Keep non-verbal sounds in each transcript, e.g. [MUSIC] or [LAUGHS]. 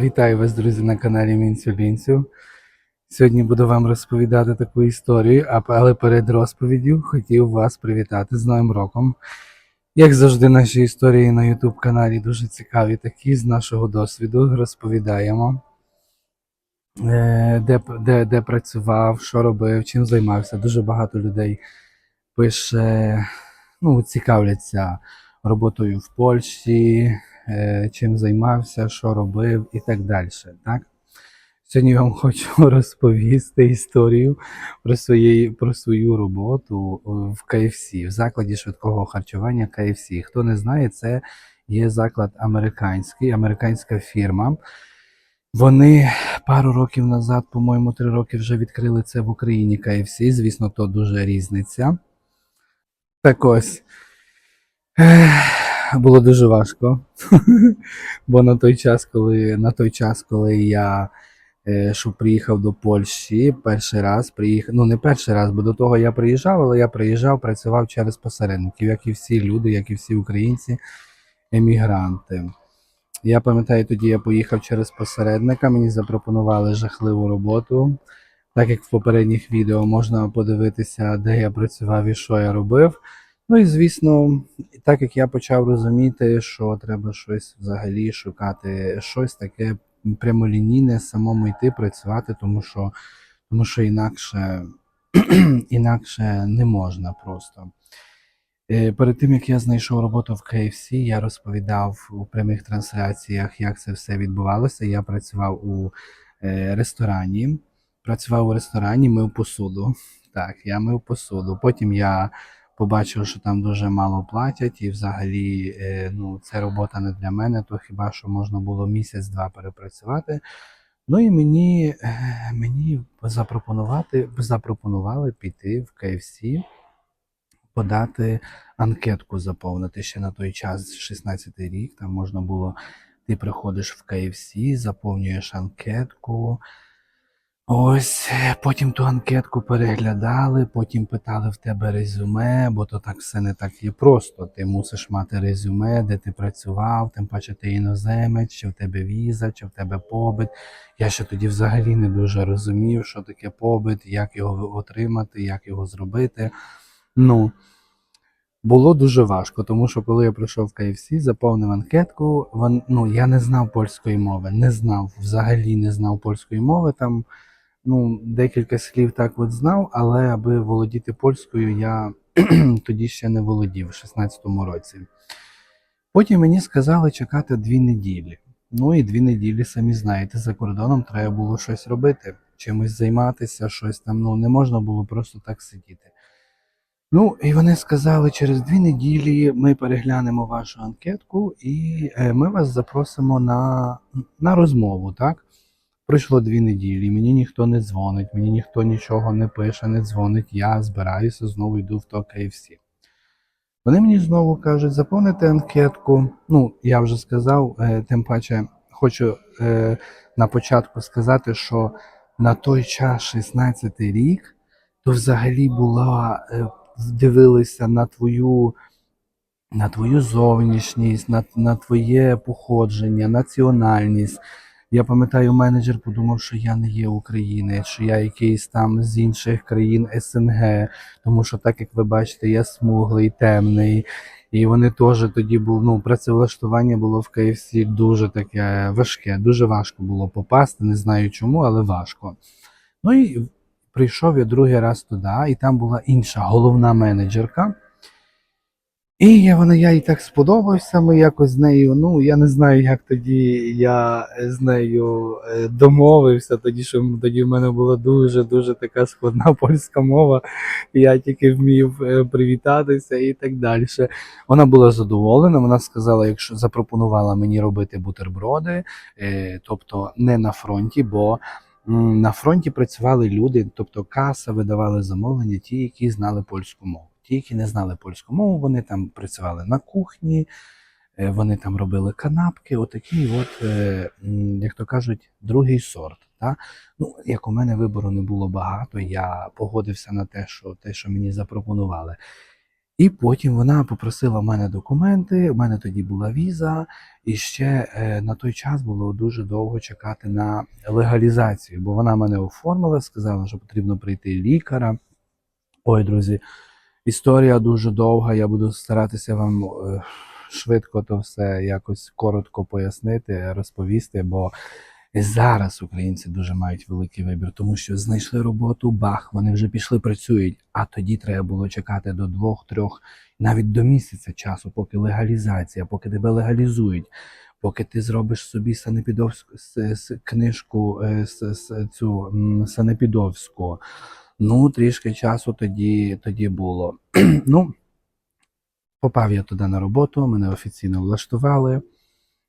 Вітаю вас, друзі, на каналі Мінцю Лінцю. Сьогодні буду вам розповідати таку історію, але перед розповіддю хотів вас привітати з Новим роком. Як завжди, наші історії на YouTube каналі дуже цікаві, такі з нашого досвіду розповідаємо, е, де, де, де працював, що робив, чим займався. Дуже багато людей пише, ну, цікавляться роботою в Польщі, чим займався, що робив і так далі. Так? Сьогодні я вам [LAUGHS] хочу розповісти історію про, своєї, про свою роботу е, в KFC, в закладі швидкого харчування KFC. Хто не знає, це є заклад американський, американська фірма. Вони пару років назад, по-моєму, три роки вже відкрили це в Україні KFC. Звісно, то дуже різниця. Так ось. Було дуже важко. [LAUGHS] Бо на той час, коли, на той час, коли я е, що приїхав до Польщі, перший раз приїхав. Ну, не перший раз, бо до того я приїжджав, але я приїжджав, працював через посередників, як і всі люди, як і всі українці, емігранти. Я пам'ятаю, тоді я поїхав через посередника, мені запропонували жахливу роботу. Так як в попередніх відео можна подивитися, де я працював і що я робив. Ну і звісно, так як я почав розуміти, що треба щось взагалі шукати, щось таке прямолінійне, самому йти працювати, тому що, тому що інакше, [CLEARS THROAT] інакше не можна просто. Е, Перед тим як я знайшов роботу в KFC, я розповідав у прямих трансляціях, як це все відбувалося. Я працював у е, ресторані. Працював у ресторані, мив посуду. [LAUGHS] Так, я мив посуду. Потім я побачив, що там дуже мало платять, і взагалі е, ну, це робота не для мене, то хіба що можна було місяць-два перепрацювати. Ну і мені, е, мені запропонувати, запропонували піти в KFC, подати анкетку заповнити ще на той час, 16 рік, там можна було, ти приходиш в KFC, заповнюєш анкетку. Ось, е, потім ту анкетку переглядали, потім питали в тебе резюме, бо то так все не так є просто. Ти мусиш мати резюме, де ти працював, тим паче ти іноземець, чи в тебе віза, чи в тебе побит. Я ще тоді взагалі не дуже розумів, що таке побит, як його отримати, як його зробити. Ну, було дуже важко, тому що коли я прийшов в KFC, заповнив анкетку, вон, ну, я не знав польської мови, не знав, взагалі не знав польської мови. Там ну, декілька слів так от знав, але аби володіти польською, я [CLEARS THROAT] тоді ще не володів, в 16-му році. Потім мені сказали чекати дві неділі. Ну і дві неділі, самі знаєте, за кордоном треба було щось робити, чимось займатися, щось там. Ну, не можна було просто так сидіти. Ну, і вони сказали, через дві неділі ми переглянемо вашу анкетку і е, ми вас запросимо на, на розмову, так? Пройшло дві неділі, мені ніхто не дзвонить, мені ніхто нічого не пише, не дзвонить. Я збираюся, знову йду в то KFC. Вони мені знову кажуть, заповнити анкетку. Ну, я вже сказав, е, тим паче хочу е, на початку сказати, що на той час, 16 рік, то взагалі була, е, дивилися на твою, на твою зовнішність, на, на твоє походження, національність. Я пам'ятаю, менеджер подумав, що я не є українець, що я якийсь там з інших країн СНГ, тому що, так як ви бачите, я смуглий, темний. І вони теж тоді був, ну, працевлаштування було в КФС дуже таке важке, дуже важко було попасти, не знаю чому, але важко. Ну і прийшов я другий раз туди, і там була інша головна менеджерка. І я, вона, я їй так сподобався, ми якось з нею, ну я не знаю, як тоді я з нею е, домовився, тоді що тоді в мене була дуже-дуже така складна [LAUGHS] польська мова, я тільки вмів е, привітатися і так далі. Вона була задоволена, вона сказала, якщо запропонувала мені робити бутерброди, е, тобто не на фронті, бо на фронті працювали люди, тобто каса видавали замовлення, ті, які знали польську мову. Ті, які не знали польську мову, вони там працювали на кухні, е, вони там робили канапки, отакий, от, е, як то кажуть, другий сорт. Та? Ну, як у мене вибору не було багато, я погодився на те, що те, що мені запропонували. І потім вона попросила в мене документи. У мене тоді була віза, і ще е, на той час було дуже довго чекати на легалізацію, бо вона мене оформила, сказала, що потрібно прийти лікаря. Ой, друзі, історія дуже довга. Я буду старатися вам е, швидко то все якось коротко пояснити, розповісти, бо зараз українці дуже мають великий вибір, тому що знайшли роботу, бах, вони вже пішли, працюють. А тоді треба було чекати до двох-трьох, навіть до місяця часу, поки легалізація, поки тебе легалізують. Поки ти зробиш собі санепідовську книжку, е, с- с- цю санепідовську, ну трішки часу тоді, тоді було. [CLEARS THROAT] ну, попав я туди на роботу, мене офіційно влаштували.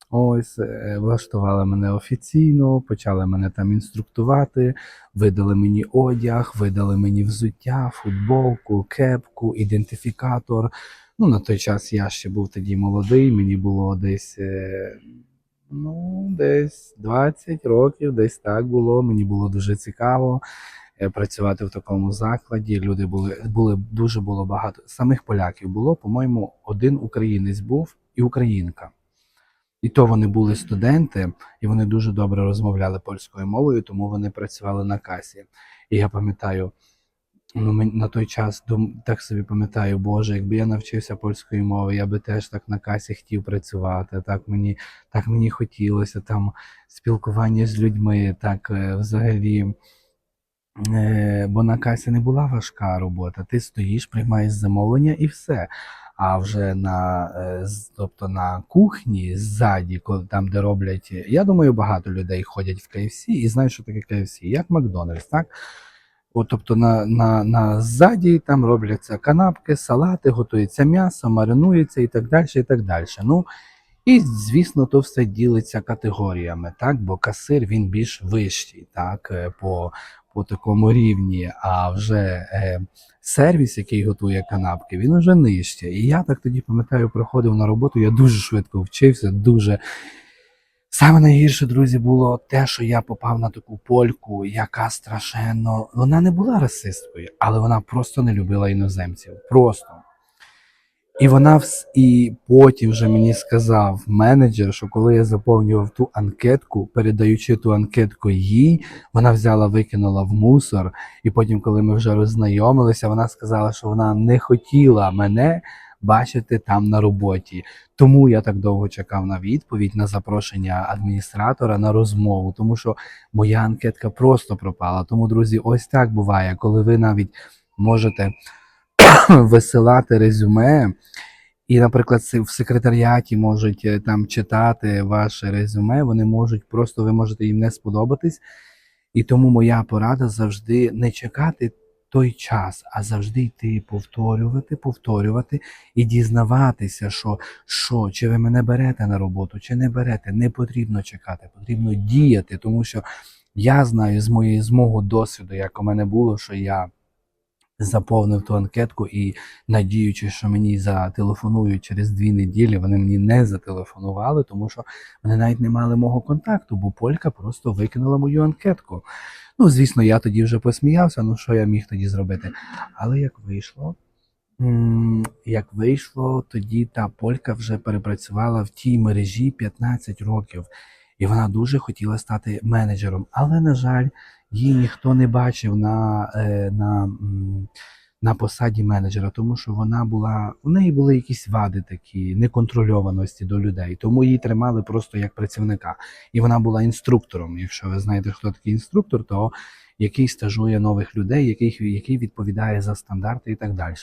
Ось, е, влаштували мене офіційно, почали мене там інструктувати, видали мені одяг, видали мені взуття, футболку, кепку, ідентифікатор. Ну, на той час я ще був тоді молодий, мені було десь, е, ну, десь 20 років, десь так було. Мені було дуже цікаво працювати в такому закладі. Люди були, були дуже було багато. Самих поляків було, по-моєму, один українець був і українка. І то вони були студенти, і вони дуже добре розмовляли польською мовою, тому вони працювали на касі. І я пам'ятаю, ну на той час так собі пам'ятаю, Боже, якби я навчився польської мови, я би теж так на касі хотів працювати. Так мені, так мені хотілося там спілкування з людьми, так е, взагалі. Е, бо на касі не була важка робота. Ти стоїш, приймаєш замовлення і все. А вже на, е, тобто на кухні ззаді, там, де роблять, я думаю, багато людей ходять в KFC і знають, що таке KFC, як Макдональдс, так? От, тобто на, на, на ззаді там робляться канапки, салати, готується м'ясо, маринується і так далі. і так далі. Ну, і, звісно, то все ділиться категоріями, так? Бо касир він більш вищий, так, е, по, по такому рівні, а вже е, сервіс, який готує канапки, він вже нижче. І я так тоді пам'ятаю, приходив на роботу, я дуже швидко вчився, дуже. Саме найгірше, друзі, було те, що я попав на таку польку, яка страшенно. Вона не була расисткою, але вона просто не любила іноземців. Просто. І вона вс... і потім вже мені сказав менеджер, що коли я заповнював ту анкетку, передаючи ту анкетку їй, вона взяла, викинула в мусор. І потім, коли ми вже роззнайомилися, вона сказала, що вона не хотіла мене бачити там на роботі. Тому я так довго чекав на відповідь на запрошення адміністратора на розмову, тому що моя анкетка просто пропала. Тому, друзі, ось так буває, коли ви навіть можете [COUGHS] висилати резюме. І, наприклад, в секретаріаті можуть е, там читати ваше резюме, вони можуть просто ви можете їм не сподобатись. І тому моя порада завжди не чекати той час, а завжди йти повторювати, повторювати і дізнаватися, що, що чи ви мене берете на роботу, чи не берете. Не потрібно чекати, потрібно діяти, тому що я знаю з моєї з мого досвіду, як у мене було, що я заповнив ту анкетку і надіючись, що мені зателефонують через дві неділі, вони мені не зателефонували, тому що вони навіть не мали мого контакту, бо Полька просто викинула мою анкетку. Ну, звісно, я тоді вже посміявся, ну що я міг тоді зробити? Але як вийшло? Як вийшло, тоді та Полька вже перепрацювала в тій мережі 15 років, і вона дуже хотіла стати менеджером. Але, на жаль, її ніхто не бачив на, е, на, на посаді менеджера, тому що вона була, у неї були якісь вади такі неконтрольованості до людей, тому її тримали просто як працівника. І вона була інструктором. Якщо ви знаєте, хто такий інструктор, то який стажує нових людей, який, який відповідає за стандарти і так далі.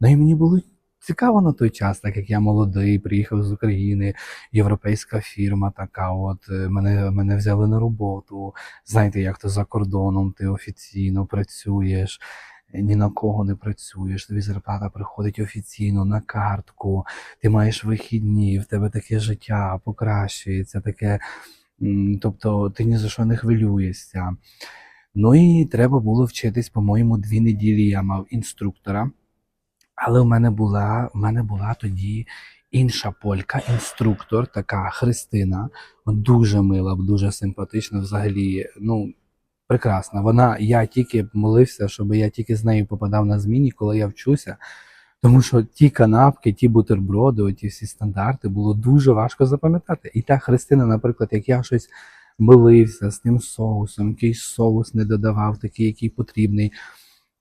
Ну і мені було цікаво на той час, так як я молодий, приїхав з України, європейська фірма така. От е, мене, мене взяли на роботу. Знаєте, як то за кордоном ти офіційно працюєш. Ні на кого не працюєш, тобі зарплата приходить офіційно на картку, ти маєш вихідні, в тебе таке життя покращується, таке, тобто ти ні за що не хвилюєшся. Ну і треба було вчитись, по-моєму, дві неділі я мав інструктора. Але в мене була, в мене була тоді інша полька, інструктор, така Христина, дуже мила, дуже симпатична, взагалі, ну, прекрасна. Вона, я тільки молився, щоб я тільки з нею попадав на зміні, коли я вчуся. Тому що ті канапки, ті бутерброди, оті всі стандарти було дуже важко запам'ятати. І та Христина, наприклад, як я щось милився з тим соусом, якийсь соус не додавав, такий, який потрібний,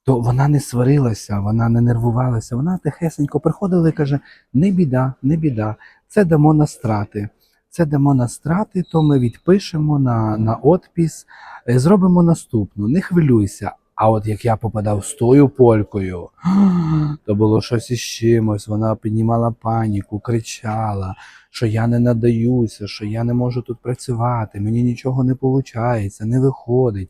то вона не сварилася, вона не нервувалася, вона тихесенько приходила і каже: не біда, не біда, це дамо на страти. Це дамо на страти, то ми відпишемо на, на отпіс, е, зробимо наступну, не хвилюйся. А от як я попадав з тою полькою, [GASPS] то було щось із чимось. Вона піднімала паніку, кричала, що я не надаюся, що я не можу тут працювати, мені нічого не виходить, не виходить.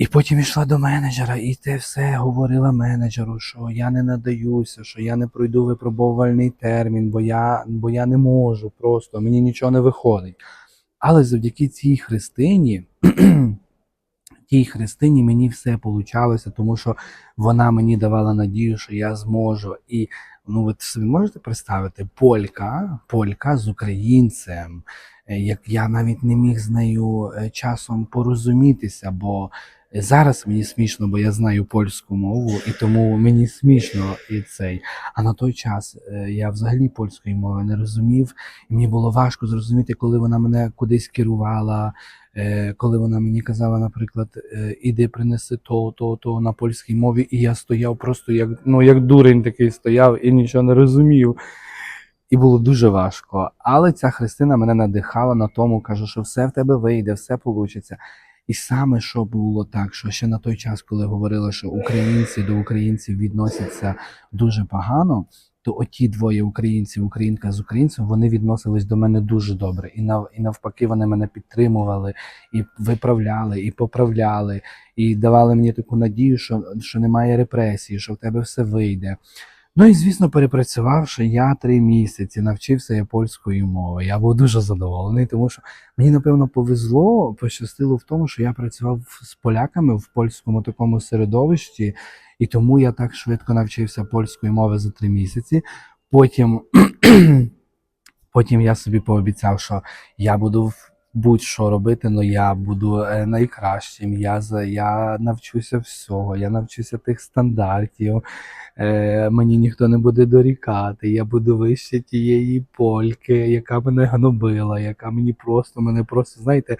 І потім йшла до менеджера, і те все говорила менеджеру, що я не надаюся, що я не пройду випробовувальний термін, бо я, бо я не можу просто, мені нічого не виходить. Але завдяки цій Христині, [CLEARS THROAT] тій Христині мені все получалося, тому що вона мені давала надію, що я зможу. І ну, ви собі можете представити, полька, полька з українцем, е, як я навіть не міг з нею е, часом порозумітися, бо зараз мені смішно, бо я знаю польську мову, і тому мені смішно і цей. А на той час е, я взагалі польської мови не розумів, і мені було важко зрозуміти, коли вона мене кудись керувала. Е, коли вона мені казала, наприклад, е, іди принеси то, то, то на польській мові, і я стояв просто як, ну, як дурень такий стояв і нічого не розумів. І було дуже важко. Але ця Христина мене надихала на тому, каже, що все в тебе вийде, все вийде. І саме що було так, що ще на той час, коли говорили, що українці до українців відносяться дуже погано, то оті двоє українців, українка з українцем, вони відносились до мене дуже добре. І нав, і навпаки, вони мене підтримували, і виправляли, і поправляли, і давали мені таку надію, що, що немає репресій, що в тебе все вийде. Ну і звісно, перепрацювавши, я три місяці навчився я польської мови. Я був дуже задоволений, тому що мені напевно повезло, пощастило в тому, що я працював з поляками в польському такому середовищі, і тому я так швидко навчився польської мови за три місяці. Потім, [CLEARS THROAT] потім я собі пообіцяв, що я буду будь-що робити, але я буду е, найкращим. Я, я навчуся всього, я навчуся тих стандартів. Е, мені ніхто не буде дорікати, я буду вище тієї польки, яка мене гнобила, яка мені просто, мене просто, знаєте,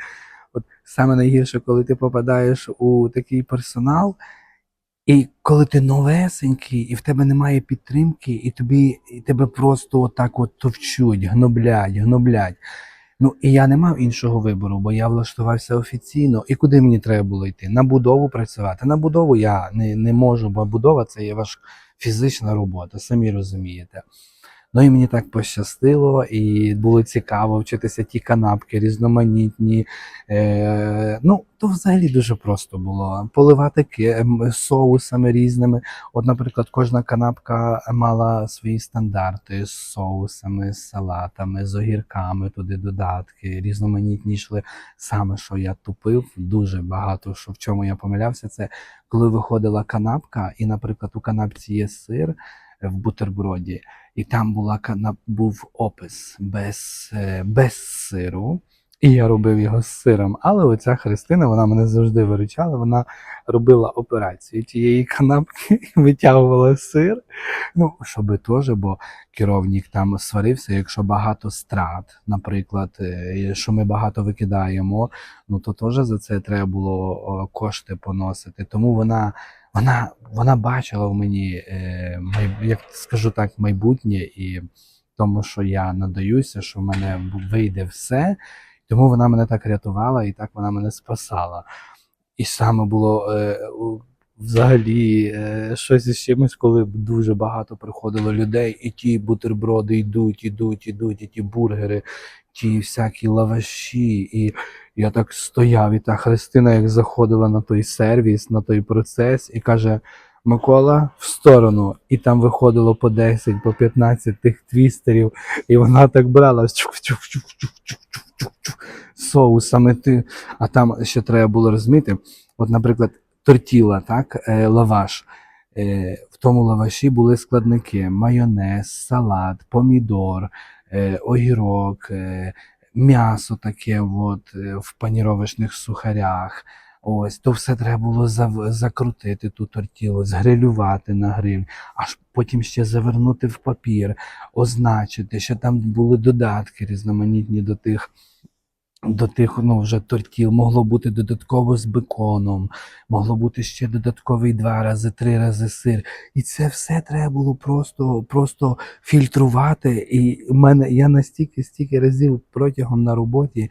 от саме найгірше, коли ти попадаєш у такий персонал, і коли ти новесенький, і в тебе немає підтримки, і тобі і тебе просто отак от товчуть, гноблять, гноблять. Ну і я не мав іншого вибору, бо я влаштувався офіційно. І куди мені треба було йти? На будову працювати. На будову я не, не можу, бо будова це є ваш фізична робота, самі розумієте. Ну і мені так пощастило, і було цікаво вчитися ті канапки різноманітні. Е, ну, то взагалі дуже просто було. Поливати ем, соусами різними. От, наприклад, кожна канапка мала свої стандарти з соусами, з салатами, з огірками, туди додатки, різноманітні йшли. Саме що я тупив, дуже багато що в чому я помилявся, це коли виходила канапка, і, наприклад, у канапці є сир в бутерброді, і там була був опис без, е, без сиру. І я робив його з сиром. Але оця Христина, вона мене завжди виручала. Вона робила операцію тієї канапки, [LAUGHS] витягувала сир. Ну, щоби теж, бо керівник там сварився, якщо багато страт, наприклад, е, що ми багато викидаємо, ну то теж за це треба було кошти поносити. Тому вона, вона, вона бачила в мені, е, як скажу так, майбутнє і тому, що я надаюся, що в мене вийде все. Тому вона мене так рятувала і так вона мене спасала. І саме було е, взагалі е, щось із чимось, коли дуже багато приходило людей, і ті бутерброди йдуть, ідуть, ідуть, і ті бургери, ті всякі лаваші. І я так стояв, і та Христина як заходила на той сервіс, на той процес, і каже: Микола, в сторону. І там виходило по 10, по 15 тих твістерів, і вона так брала соусами. Ти... А там ще треба було розуміти, от, наприклад, тортіла, так, е, лаваш. Е, в тому лаваші були складники: майонез, салат, помідор, огірок, е, м'ясо таке от, е, в паніровочних сухарях. Ось, то все треба було закрутити ту тортілу, згрилювати на гриль, аж потім ще завернути в папір, означити, що там були додатки різноманітні до тих. До тих ну, вже тортіл могло бути додатково з беконом, могло бути ще додатковий два рази, три рази сир. І це все треба було просто, просто фільтрувати. І мене я настільки стільки разів протягом на роботі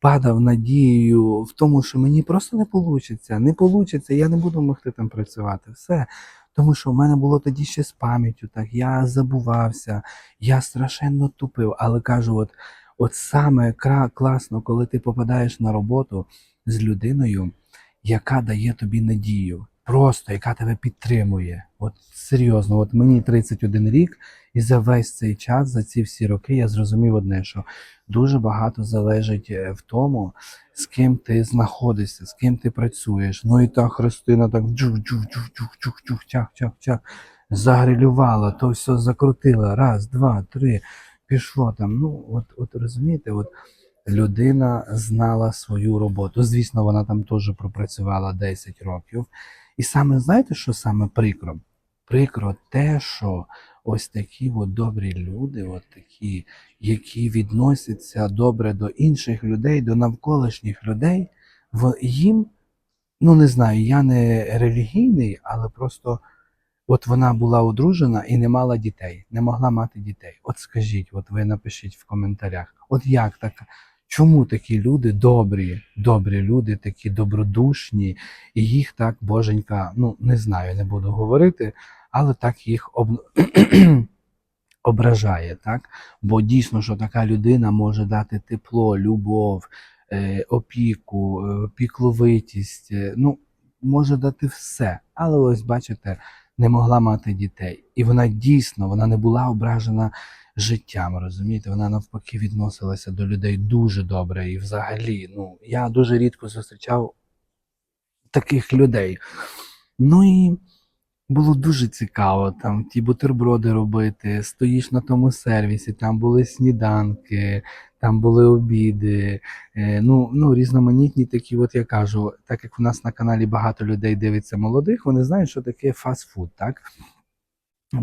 падав надією в тому, що мені просто не вийде, не вийде, я не буду могти там працювати. Все. Тому що в мене було тоді ще з пам'яттю, так я забувався, я страшенно тупив, але кажу, от, от саме класно, коли ти попадаєш на роботу з людиною, яка дає тобі надію, просто яка тебе підтримує. От серйозно, от мені 31 рік, і за весь цей час, за ці всі роки, я зрозумів одне, що дуже багато залежить е, в тому, з ким ти знаходишся, з ким ти працюєш. Ну і та Христина так джух джух джух джух джух джух чах чах чах загрилювала, то все закрутила. Раз, два, три, пішло там. Ну, от, от розумієте, от людина знала свою роботу. Звісно, вона там теж пропрацювала 10 років. І саме знаєте, що саме прикро? Прикро те, що ось такі от добрі люди, от такі, які відносяться добре до інших людей, до навколишніх людей, в їм, ну не знаю, я не релігійний, але просто от вона була одружена і не мала дітей, не могла мати дітей. От скажіть, от ви напишіть в коментарях, от як так? Чому такі люди добрі, добрі люди, такі добродушні, і їх так боженька, ну не знаю, не буду говорити, але так їх об... [CLEARS THROAT] ображає, так? Бо дійсно, що така людина може дати тепло, любов, е, опіку, е, пікловитість, е, ну, може дати все. Але ось бачите, не могла мати дітей. І вона дійсно вона не була ображена життям, розумієте? Вона навпаки відносилася до людей дуже добре. І взагалі, ну, я дуже рідко зустрічав таких людей. Ну і було дуже цікаво там ті бутерброди робити. Стоїш на тому сервісі, там були сніданки, там були обіди. Е, ну, ну, різноманітні такі, от я кажу, так як у нас на каналі багато людей дивиться молодих, вони знають, що таке фастфуд, так?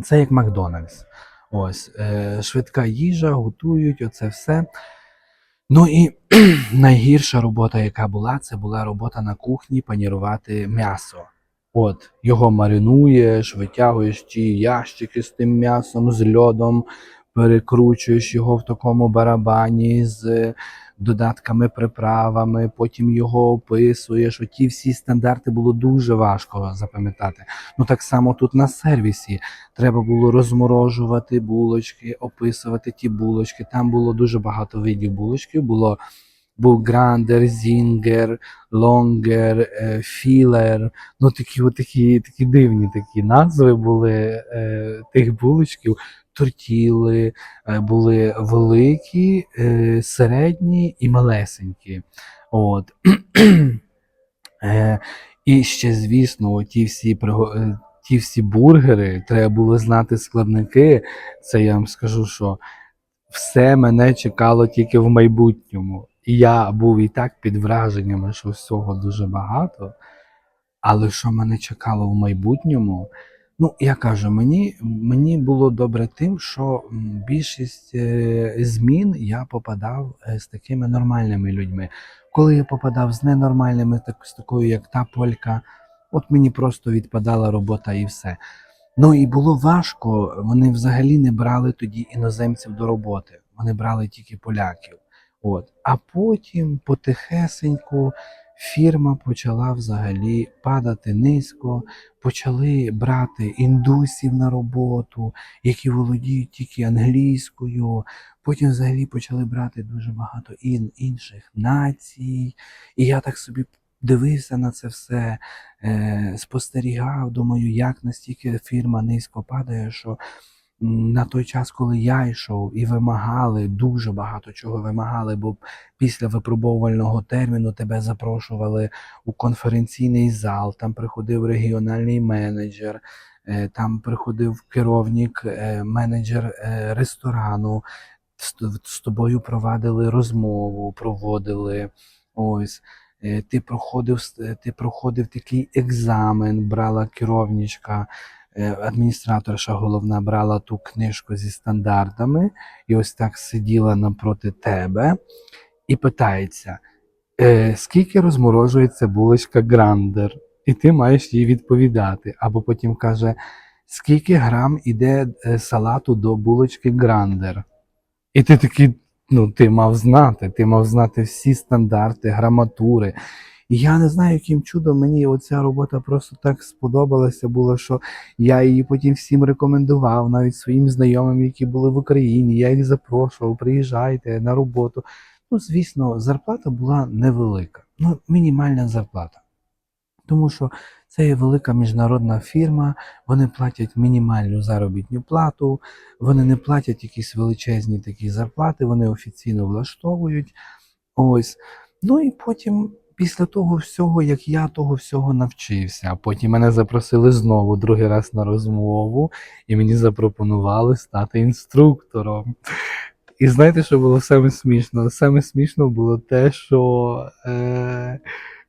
Це як Макдональдс. Ось, е, швидка їжа, готують, оце все. Ну і [CLEARS THROAT] найгірша робота, яка була, це була робота на кухні панірувати м'ясо. От, його маринуєш, витягуєш ті ящики з тим м'ясом, з льодом, перекручуєш його в такому барабані з додатками, приправами, потім його описуєш. Оті всі стандарти було дуже важко запам'ятати. Ну так само тут на сервісі треба було розморожувати булочки, описувати ті булочки. Там було дуже багато видів булочки. Було був грандер, зінгер, лонгер, е, філер. Ну такі, такі, такі дивні такі назви були е, тих булочків. Тортіли е, були великі, е, середні і малесенькі. От. [CLEARS THROAT] Е, і ще, звісно, ті всі ті всі бургери, треба було знати складники. Це я вам скажу, що все мене чекало тільки в майбутньому. І я був і так під враженнями, що всього дуже багато. Але що мене чекало в майбутньому? Ну, я кажу, мені, мені було добре тим, що більшість е, змін я попадав е, з такими нормальними людьми. Коли я попадав з ненормальними, так, з такою, як та полька, от мені просто відпадала робота і все. Ну і було важко. Вони взагалі не брали тоді іноземців до роботи. Вони брали тільки поляків. От. А потім потихесеньку фірма почала взагалі падати низько, почали брати індусів на роботу, які володіють тільки англійською. Потім взагалі почали брати дуже багато ін- інших націй. І я так собі дивився на це все, е, спостерігав, думаю, як настільки фірма низько падає, що на той час, коли я йшов і вимагали, дуже багато чого вимагали, бо після випробовувального терміну тебе запрошували у конференційний зал, там приходив регіональний менеджер, е, там приходив керівник, е, менеджер е, ресторану, з, тобою провадили розмову, проводили. Ось. ти проходив, ти проходив такий екзамен, брала керівничка, адміністраторша головна брала ту книжку зі стандартами, і ось так сиділа напроти тебе і питається, е, скільки розморожується булочка Грандер? І ти маєш їй відповідати. Або потім каже, скільки грам іде е, салату до булочки Грандер? І ти такий, ну, ти мав знати, ти мав знати всі стандарти, граматури. І я не знаю, яким чудом мені оця робота просто так сподобалася було, що я її потім всім рекомендував, навіть своїм знайомим, які були в Україні. Я їх запрошував, приїжджайте на роботу. Ну, звісно, зарплата була невелика, ну, мінімальна зарплата. Тому що це є велика міжнародна фірма, вони платять мінімальну заробітну плату, вони не платять якісь величезні такі зарплати, вони офіційно влаштовують. Ось. Ну і потім, після того всього, як я того всього навчився, а потім мене запросили знову другий раз на розмову, і мені запропонували стати інструктором. І знаєте, що було саме смішно? Саме смішно було те, що е,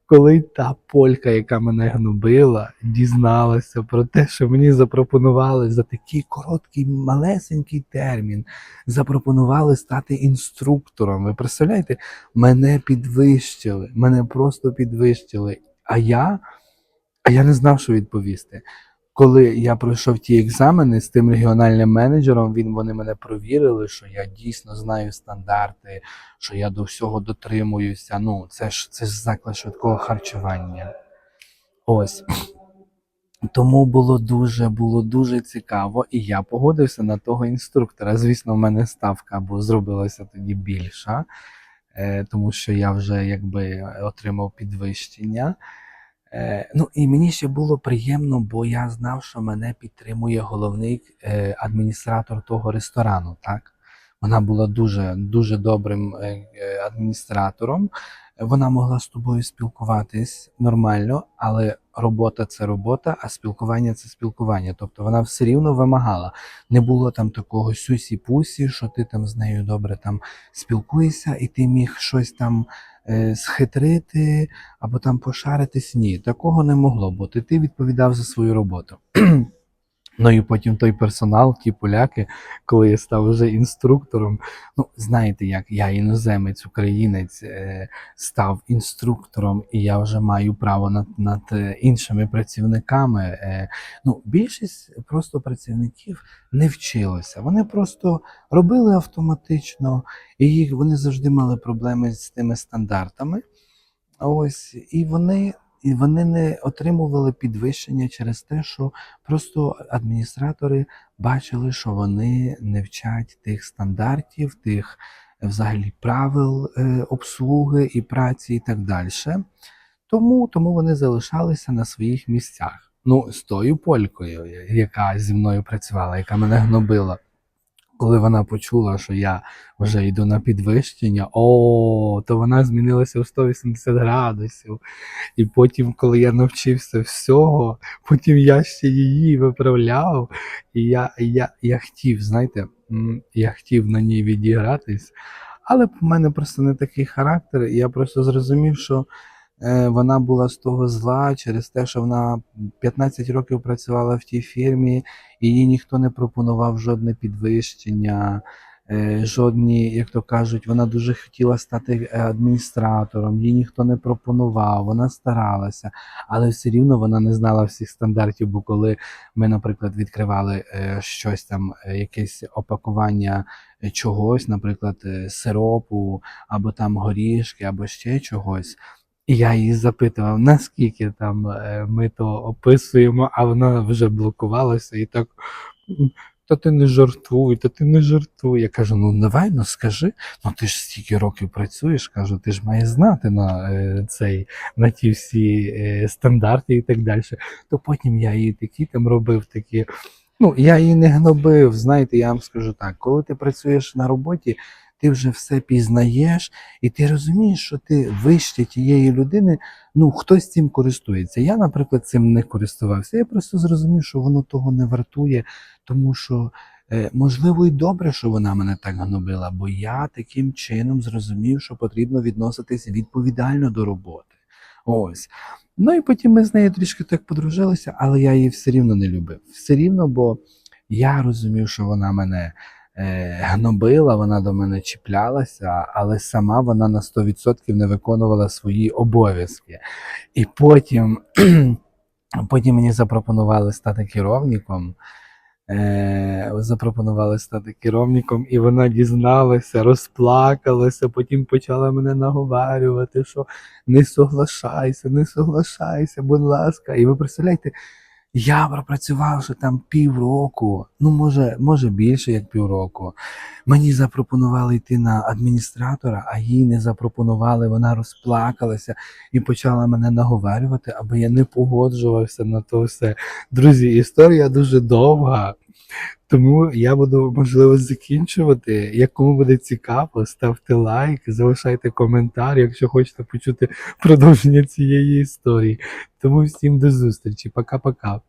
коли та полька, яка мене гнобила, дізналася про те, що мені запропонували за такий короткий, малесенький термін, запропонували стати інструктором. Ви представляєте, мене підвищили, мене просто підвищили. А я, а я не знав, що відповісти. Коли я пройшов ті екзамени з тим регіональним менеджером, він вони мене провірили, що я дійсно знаю стандарти, що я до всього дотримуюся. Ну, це ж це ж заклад швидкого харчування. Ось. Тому було дуже, було дуже цікаво, і я погодився на того інструктора. Звісно, в мене ставка або зробилася тоді більша, е, тому що я вже якби отримав підвищення. Е, ну і мені ще було приємно, бо я знав, що мене підтримує головний е, адміністратор того ресторану. Так? Вона була дуже, дуже добрим е, адміністратором. Вона могла з тобою спілкуватись нормально, але робота це робота, а спілкування це спілкування. Тобто вона все рівно вимагала. Не було там такого сюсі-пусі, що ти там з нею добре там спілкуєшся, і ти міг щось там схитрити або там пошаритись. Ні, такого не могло бути. Ти відповідав за свою роботу. [CLEARS THROAT] Ну і потім той персонал, ті поляки, коли я став вже інструктором. Ну, знаєте, як я іноземець, українець, е, став інструктором, і я вже маю право над, над е, іншими працівниками. Е, ну, більшість просто працівників не вчилося. Вони просто робили автоматично, і їх вони завжди мали проблеми з тими стандартами. Ось, і вони, і вони не отримували підвищення через те, що просто адміністратори бачили, що вони не вчать тих стандартів, тих е, взагалі правил е, обслуги і праці і так далі. Тому, тому вони залишалися на своїх місцях. Ну, з тою полькою, яка зі мною працювала, яка мене гнобила. Коли вона почула, що я вже йду на підвищення, о, то вона змінилася в 180 градусів. І потім, коли я навчився всього, потім я ще її виправляв. І я, я, я хотів, знаєте, я хотів на ній відігратись. Але в мене просто не такий характер, і я просто зрозумів, що вона була з того зла через те, що вона 15 років працювала в тій фірмі, і їй ніхто не пропонував жодне підвищення, е, жодні, як то кажуть, вона дуже хотіла стати е, адміністратором, їй ніхто не пропонував, вона старалася, але все рівно вона не знала всіх стандартів, бо коли ми, наприклад, відкривали е, щось там, е, якесь опакування е, чогось, наприклад, е, сиропу, або там горішки, або ще чогось. І я її запитував, наскільки там е, ми то описуємо, а вона вже блокувалася і так. Та ти не жартуй, та ти не жартуй. Я кажу: ну давай, ну скажи, ну ти ж стільки років працюєш, кажу, ти ж маєш знати на е, цей, на ті всі е, стандарти і так далі. То потім я її такі там робив такі. Ну, я її не гнобив. Знаєте, я вам скажу так, коли ти працюєш на роботі, ти вже все пізнаєш, і ти розумієш, що ти вище тієї людини, ну хтось цим користується. Я, наприклад, цим не користувався. Я просто зрозумів, що воно того не вартує, тому що. е, Можливо, і добре, що вона мене так гнобила, бо я таким чином зрозумів, що потрібно відноситись відповідально до роботи. Ось. Ну і потім ми з нею трішки так подружилися, але я її все рівно не любив. Все рівно, бо я розумів, що вона мене гнобила, вона до мене чіплялася, але сама вона на 100% не виконувала свої обов'язки. І потім, [CLEARS THROAT] потім мені запропонували стати керівником. Е, запропонували стати керівником, і вона дізналася, розплакалася, потім почала мене наговарювати, що не соглашайся, не соглашайся, будь ласка. І ви представляєте, я пропрацювавши там півроку, ну може, може більше як півроку. Мені запропонували йти на адміністратора, а їй не запропонували. Вона розплакалася і почала мене наговарювати, аби я не погоджувався на то все. Друзі, історія дуже довга. Тому я буду можливо закінчувати. Як кому буде цікаво, ставте лайк, залишайте коментар, якщо хочете почути продовження цієї історії. Тому всім до зустрічі. Пока-пока.